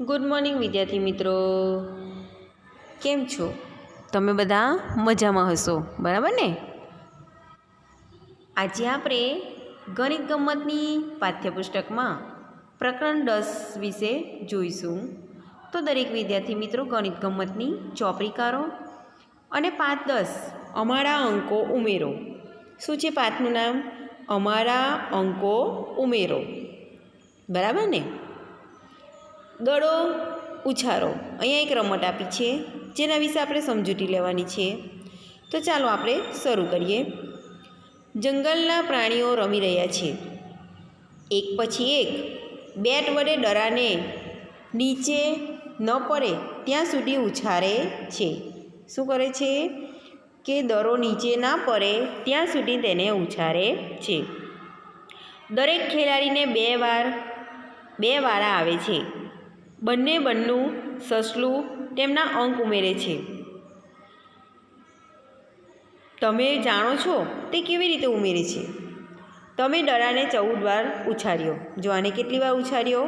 Good morning વિદ્યાર્થી મિત્રો. કેમ છો? તમે બધા મજામાં હશો, બરાબર ને? આજે આપણે ગણિત ગમ્મતની પાઠ્યપુસ્તકમાં પ્રકરણ દસ વિશે જોઈશું. તો દરેક વિદ્યાર્થી મિત્રો ગણિત ગમ્મતની ચોપડી કરો અને પાંચ દસ, અમારા અંકો ઉમેરો. શું છે પાઠનું નામ? અમારા અંકો ઉમેરો. બરાબર ને? દડો ઉછારો અહીંયા એક રમત આપી છે, જેના વિશે આપણે સમજૂતી લેવાની છે. તો ચાલો આપણે શરૂ કરીએ. જંગલના પ્રાણીઓ રમી રહ્યા છે. એક પછી એક, બેટ વડે ડરાને નીચે ન પડે, ત્યાં સુધી ઉછારે છે. શું કરે છે? કે દરો નીચે ના પડે, ત્યાં સુધી તેને ઉછારે છે. દરેક ખેલાડીને બે વાર, બે વાળા આવે છે. બંને બન્નું સસલું તેમના અંક ઉમેરે છે. તમે જાણો છો તે કેવી રીતે ઉમેરે છે? તમે ડરાને ચૌદ વાર ઉછાળ્યો જો આને કેટલી વાર ઉછાળ્યો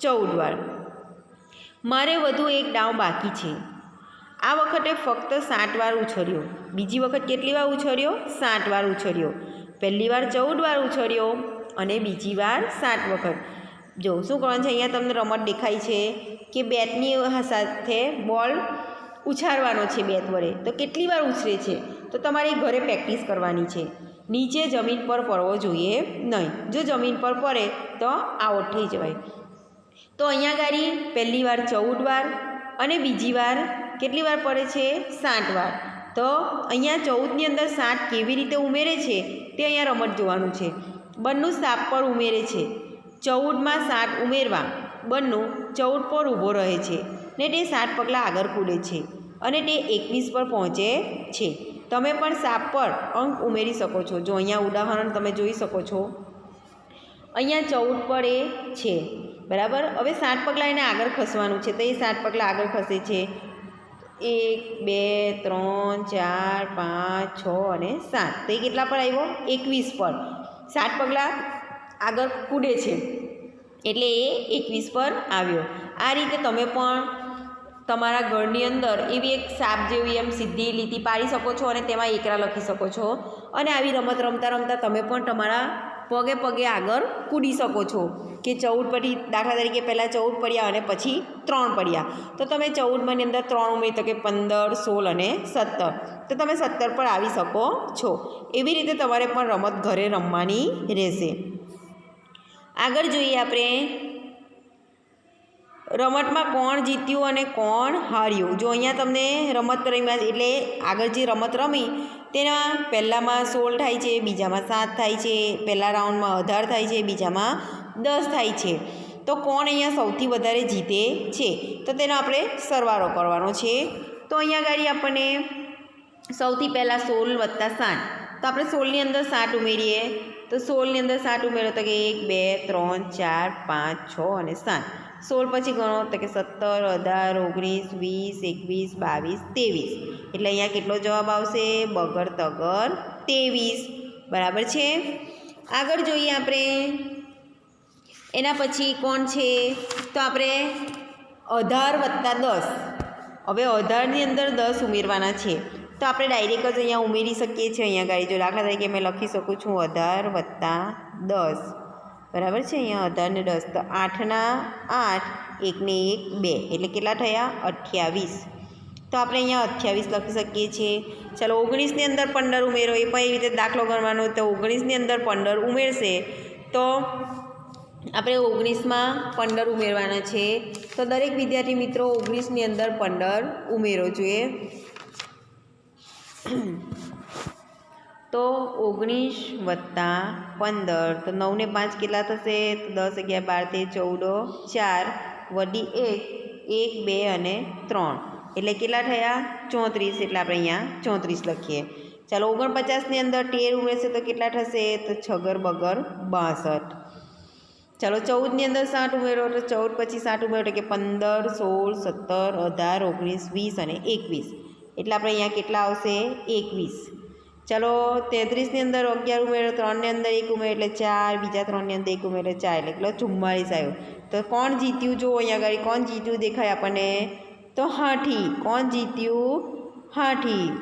ચૌદ વાર. મારે વધુ એક દાવ બાકી છે. આ વખતે ફક્ત સાત વાર ઉછર્યો. બીજી વખત કેટલી વાર ઉછર્યો? સાત વાર ઉછર્યો. પહેલી વાર ચૌદ વાર ઉછર્યો અને બીજી વાર સાત વખત. જો, શું કરવાનું છે? અહીંયા તમને રમત દેખાય છે કે બેટની સાથે બોલ ઉછાળવાનો છે બેટ વડે. તો કેટલી વાર ઉછરે છે? તો તમારે ઘરે પ્રેક્ટિસ કરવાની છે. નીચે જમીન પર પડવો જોઈએ નહીં. જો જમીન પર પડે તો આઉટ થઈ જવાય. તો અહીંયા ગાડી પહેલી વાર ચૌદ વાર અને બીજી વાર કેટલી વાર પડે છે? સાત વાર. તો અહીંયા ચૌદની અંદર સાત કેવી રીતે ઉમેરે છે? તે અહીંયા રમત જોવાનું છે. બંનું સાપ પર ઉમેરે છે. ચૌદમાં સાત ઉમેરવા. બંનું ચૌદ પર ઊભો રહે છે ને તે સાત પગલાં આગળ કૂદે છે અને તે એકવીસ પર પહોંચે છે. તમે પણ સાપ પર અંક ઉમેરી શકો છો. જો અહીંયા ઉદાહરણ તમે જોઈ શકો છો. અહીંયા ચૌદ પર એ છે. બરાબર? હવે સાત પગલાં એને આગળ ખસવાનું છે. તો એ સાત પગલાં આગળ ખસે છે. એક, બે, ત્રણ, ચાર, પાંચ, છ અને સાત. તો એ કેટલા પર આવ્યો? એકવીસ પર. સાત પગલાં આગળ કૂદે છે. એટલે એ એકવીસ પર આવ્યો. આ રીતે તમે પણ તમારા ઘરની અંદર એવી એક સાપ જેવી એમ સીધી લીટી પાડી શકો છો અને તેમાં એકરા લખી શકો છો. અને આવી રમત રમતા રમતા તમે પણ તમારા પગે પગે આગળ કૂદી શકો છો. કે ચૌદ પડી દાખલા તરીકે પહેલાં ચૌદ પડ્યા અને પછી ત્રણ પડ્યા. તો તમે ચૌદમાંની અંદર ત્રણ ઉમેરી તો પંદર, સોળ અને સત્તર. તો તમે સત્તર પર આવી શકો છો. એવી રીતે તમારે પણ રમત ઘરે રમવાની રહેશે. આગળ જોઈએ આપણે. રમતમાં કોણ જીત્યું અને કોણ હાર્યું? જો અહીંયા તમને રમત રમ્યા એટલે આગળ જે રમત રમી, તેના પહેલાંમાં સોળ થાય છે, બીજામાં સાત થાય છે, પહેલાં રાઉન્ડમાં અઢાર થાય છે, બીજામાં દસ થાય છે. તો કોણ અહીંયા સૌથી વધારે જીતે છે? તો તેનો આપણે સરવાળો કરવાનો છે. તો અહીંયા આગળ આપણને સૌથી પહેલાં સોળ વત્તા સાત. તો આપણે સોળની અંદર સાત ઉમેરીએ. તો સોળની અંદર સાત ઉમેરો તો કે એક, બે, ત્રણ, ચાર, પાંચ, છ અને સાત. સોળ પછી ગણો તો કે સત્તર, અઢાર, ઓગણીસ, વીસ, એકવીસ, બાવીસ, ત્રેવીસ. એટલે અહીંયા કેટલો જવાબ આવશે? બગર તગર ત્રેવીસ. બરાબર છે? આગળ જોઈએ આપણે. એના પછી કોણ છે? તો આપણે અઢાર વત્તા દસ. હવે અઢારની અંદર દસ ઉમેરવાના છે. તો આપણે ડાયરેક્ટ જ અહીંયા ઉમેરી શકીએ છીએ અહીંયા ગાડી. જો દાખલા તરીકે મેં લખી શકું છું અઢાર વત્તા દસ. બરાબર છે અહીંયા અઢાર ને દસ. તો આઠના આઠ એકને એક બે. એટલે કેટલા થયા? અઠ્યાવીસ. તો આપણે અહીંયા અઠ્યાવીસ લખી શકીએ છીએ. ચાલો ઓગણીસની અંદર પંદર ઉમેરો. એ પણ એવી રીતે દાખલો ગણવાનો તો ઓગણીસની અંદર પંદર ઉમેરશે. તો આપણે ઓગણીસમાં પંદર ઉમેરવાના છે. તો દરેક વિદ્યાર્થી મિત્રો ઓગણીસની અંદર પંદર ઉમેરો જોઈએ. તો ઓગણીસ વત્તા પંદર, તો નવને પાંચ કેટલા થશે? તો દસ અગિયાર, બાર, તેર, ચૌદ, ચાર, વડી એક એક, બે અને ત્રણ. એટલે કેટલા થયા? ચોત્રીસ. એટલે આપણે અહીંયા ચોત્રીસ લખીએ. ચાલો ઓગણપચાસની અંદર તેર ઉમેરશે તો કેટલા થશે? તો છગર, બગર, બાસઠ. ચાલો ચૌદની અંદર સાઠ ઉમેરો તો ચૌદ પછી સાઠ ઉમેરો એટલે કે પંદર, સોળ, સત્તર, અઢાર, ઓગણીસ, વીસ અને એકવીસ. એટલે આપણે અહીંયા કેટલા આવશે? એકવીસ. ચાલો, તેત્રીસની અંદર અગિયાર ઉમેરો ત્રણની અંદર એક ઉમેરો એટલે ચાર, બીજા ત્રણની અંદર એક ઉમેરો ચાર, એટલે કેટલો ચુમ્માળીસ આવ્યો. તો કોણ જીત્યું? જો અહીંયા આગળ, કોણ જીત્યું દેખાય આપણને? તો હાઠી કોણ જીત્યું? હાઠી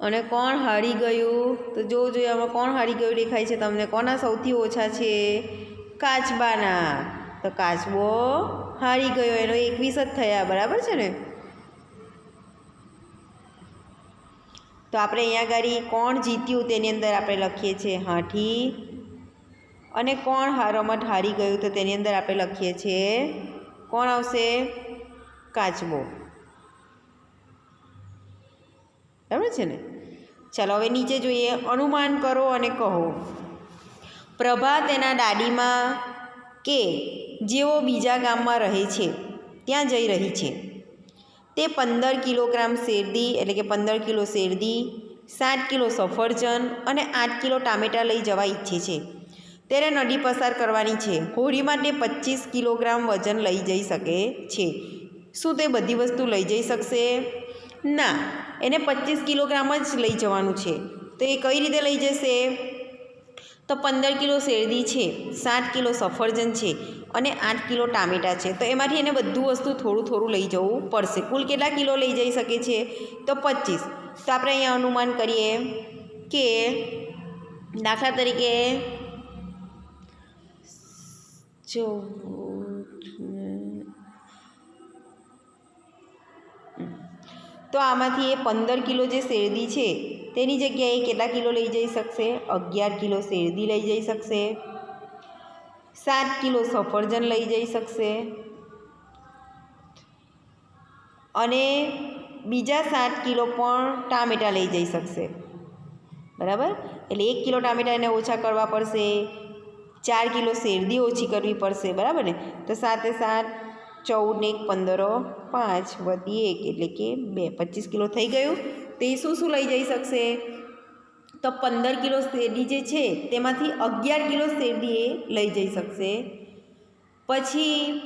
અને કોણ હારી ગયું? તો જો જોઈએ આમાં કોણ હારી ગયું દેખાય છે તમને? કોના સૌથી ઓછા છે? કાચબાના. તો કાચબો હારી ગયો, એનો એકવીસ જ થયા, બરાબર છે ને? તો આપણે અહીંયા આગળ કોણ જીત્યું તેની અંદર આપણે લખીએ છીએ હાથી અને કોણ રમત હારી ગયું તો તેની અંદર આપણે લખીએ છીએ, કોણ આવશે? કાચબો. બરાબર છે ને? ચાલો, હવે નીચે જોઈએ. અનુમાન કરો અને કહો. પ્રભા તેના દાદીમાં કે જેઓ બીજા ગામમાં રહે છે, ત્યાં જઈ રહી છે. તે પંદર કિલોગ્રામ શેરદી એટલે કે પંદર કિલો શેરદી સાત કિલો સફરજન અને આઠ કિલો ટામેટાં લઈ જવા ઈચ્છે છે. ત્યારે નદી પસાર કરવાની છે. હોળી માટે પચીસ કિલોગ્રામ વજન લઈ જઈ શકે છે. શું તે બધી વસ્તુ લઈ જઈ શકશે? ના, એને પચીસ કિલોગ્રામ જ લઈ જવાનું છે. તો એ કઈ રીતે લઈ જશે? તો પંદર કિલો શેરદી છે, સાત કિલો સફરજન છે અને આઠ કિલો ટામેટાં છે. તો એમાંથી એને બધું વસ્તુ થોડું થોડું લઈ જવું પડશે. કુલ કેટલા કિલો લઈ જઈ શકે છે? તો પચીસ. તો આપણે અહીંયા અનુમાન કરીએ કે દાખલા તરીકે જો તો આમાંથી એ પંદર કિલો જે શેરદી છે તેની જગ્યાએ કેટલા કિલો લઈ જઈ શકશે? અગિયાર કિલો શેરદી લઈ જઈ શકશે. સાત કિલો સફરજન લઈ જઈ શકશે. અને બીજા સાત કિલો પણ ટામેટાં લઈ જઈ શકશે. બરાબર? એટલે એક કિલો ટામેટાં એને ઓછા કરવા પડશે. ચાર કિલો શેરદી ઓછી કરવી પડશે. બરાબર ને? તો સાતે સાત, ચૌદ ને એક, પંદરો, પાંચ વધી એક એટલે કે બે. પચીસ કિલો થઈ ગયું. તે શું શું લઈ જઈ શકશે? તો પંદર કિલો શેરડી જે છે, તેમાંથી અગિયાર કિલો શેરડી એ લઈ જઈ શકશે. પછી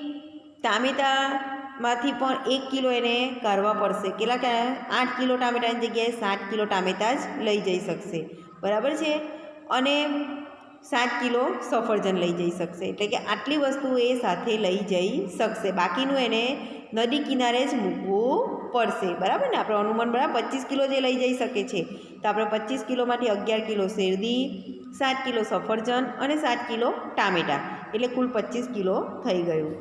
ટામેટામાંથી પણ એક કિલો એને કાઢવા પડશે. કેટલા આઠ કિલો ટામેટાની જગ્યાએ સાત કિલો ટામેટા જ લઈ જઈ શકશે. બરાબર છે? અને સાત કિલો સફરજન લઈ જઈ શકશે. એટલે કે આટલી વસ્તુ એ સાથે લઈ જઈ શકશે. બાકીનું એને નદી કિનારે જ મૂકવું પડશે બરાબર ને? આપણે અનુમાન બરાબર પચીસ કિલો જે લઈ જઈ શકે છે. તો આપણે પચીસ કિલોમાંથી અગિયાર કિલો શેરદી સાત કિલો સફરજન અને સાત કિલો ટામેટાં. એટલે કુલ પચીસ કિલો થઈ ગયું.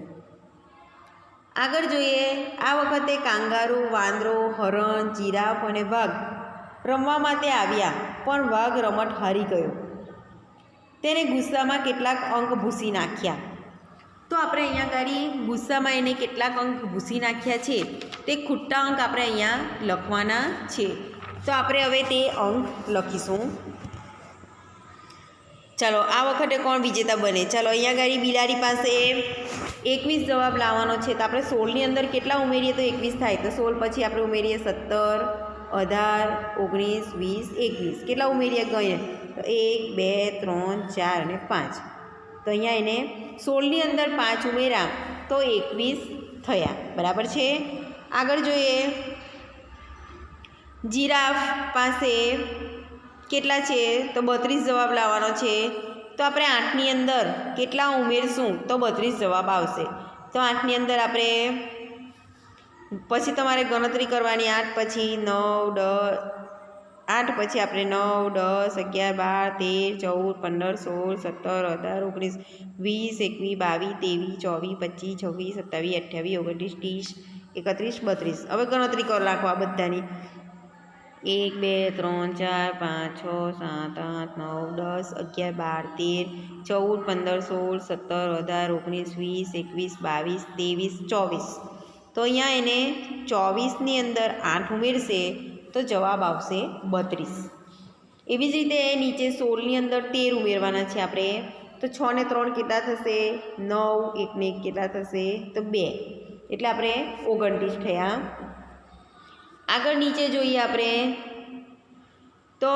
આગળ જોઈએ, આ વખતે કાંગારૂ, વાંદરો, હરણ, જીરાફ અને વાઘ રમવા માટે આવ્યા, પણ વાઘ રમત હારી ગયો. તેને ગુસ્સામાં કેટલાક અંક ભૂસી નાખ્યા. તો આપણે અહીંયા ગાડી ગુસ્સામાં એને કેટલાક અંક ભૂસી નાખ્યા છે. તે ખૂટતા અંક આપણે અહીંયા લખવાના છે. તો આપણે હવે તે અંક લખીશું. ચાલો, આ વખતે કોણ વિજેતા બને? ચાલો, અહીંયા ગાડી બિલાડી પાસે એકવીસ જવાબ લાવવાનો છે. તો આપણે સોળની અંદર કેટલા ઉમેરીએ તો એકવીસ થાય? તો સોળ પછી આપણે ઉમેરીએ સત્તર, અઢાર, ઓગણીસ, વીસ, એકવીસ. કેટલા ઉમેરીએ? ગઈએ તો એક, બે, ત્રણ, ચાર અને પાંચ. તો અહીંયા એને સોળની અંદર પાંચ ઉમેરા તો એકવીસ થયા. બરાબર છે? આગળ જોઈએ. જીરાફ પાસે કેટલા છે? તો બત્રીસ જવાબ લાવવાનો છે. તો આપણે આઠની અંદર કેટલા ઉમેરશું? તો બત્રીસ જવાબ આવશે. તો આઠની અંદર આપણે પછી તમારે ગણતરી કરવાની. આઠ પછી નવ, દસ આઠ પછી આપણે નવ, દસ, અગિયાર, બાર, તેર, ચૌદ, પંદર, સોળ, સત્તર, અઢાર, ઓગણીસ, વીસ, એકવીસ, બાવીસ, ત્રેવીસ, ચોવીસ, પચીસ, છવ્વીસ, સત્તાવીસ, અઠ્યાવીસ, ઓગણત્રીસ, ત્રીસ, એકત્રીસ, બત્રીસ. હવે ગણતરી કરી નાખો આ બધાની. એક, બે, ત્રણ, ચાર, પાંચ, છ, સાત, આઠ, નવ, દસ, અગિયાર, બાર, તેર, ચૌદ, પંદર, સોળ, સત્તર, અઢાર, ઓગણીસ, વીસ, એકવીસ, બાવીસ, ત્રેવીસ, ચોવીસ. તો અહીંયા એને ચોવીસની અંદર આઠ ઉમેરશે તો જવાબ આવશે બત્રીસ. એવી જ રીતે નીચે સોળની અંદર તેર ઉમેરવાના છે આપણે. તો છ ને ત્રણ કેટલા થશે? નવ એકને એક કેટલા થશે? તો બે. એટલે આપણે ઓગણત્રીસ થયા. આગળ નીચે જોઈએ આપણે. તો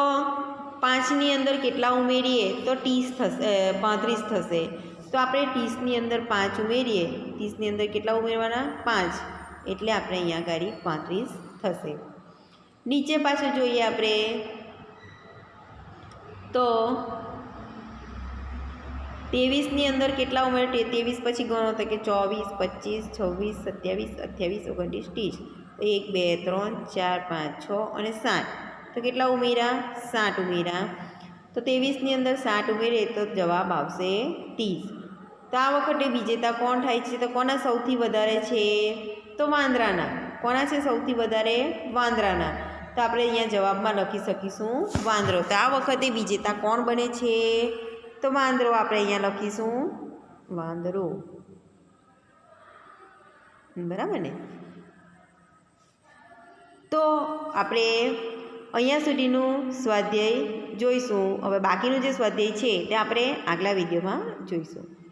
પાંચની અંદર કેટલા ઉમેરીએ? તો ત્રીસ થશે પાંત્રીસ થશે. તો આપણે ત્રીસની અંદર પાંચ ઉમેરીએ. ત્રીસની અંદર કેટલા ઉમેરવાના? પાંચ. એટલે આપણે અહીંયા આગળ પાંત્રીસ થશે. નીચે પાછું જોઈએ આપણે. તો ત્રેવીસની અંદર કેટલા ઉમેર? ત્રેવીસ પછી ગણો તો કે ચોવીસ, પચીસ, છવ્વીસ, સત્યાવીસ, અઠ્યાવીસ, ઓગણત્રીસ, ત્રીસ. એક, બે, ત્રણ, ચાર, પાંચ, છ અને સાત. તો કેટલા ઉમેર્યા સાત ઉમેર્યા તો ત્રેવીસની અંદર સાત ઉમેરે તો જવાબ આવશે ત્રીસ. તો આ વખતે વિજેતા કોણ થાય છે? તો કોના સૌથી વધારે છે? તો વાંદરાના. કોના છે સૌથી વધારે? વાંદરાના. તો આપણે અહીંયા જવાબમાં લખી શકીશું વાંદરો. તો આ વખતે વિજેતા કોણ બને છે? તો વાંદરો આપણે અહીંયા લખીશું. વાંદરો. બરાબર ને? તો આપણે અહીંયા સુધીનું સ્વાધ્યાય જોઈશું. હવે બાકીનું જે સ્વાધ્યાય છે તે આપણે આગલા વિડીયોમાં જોઈશું.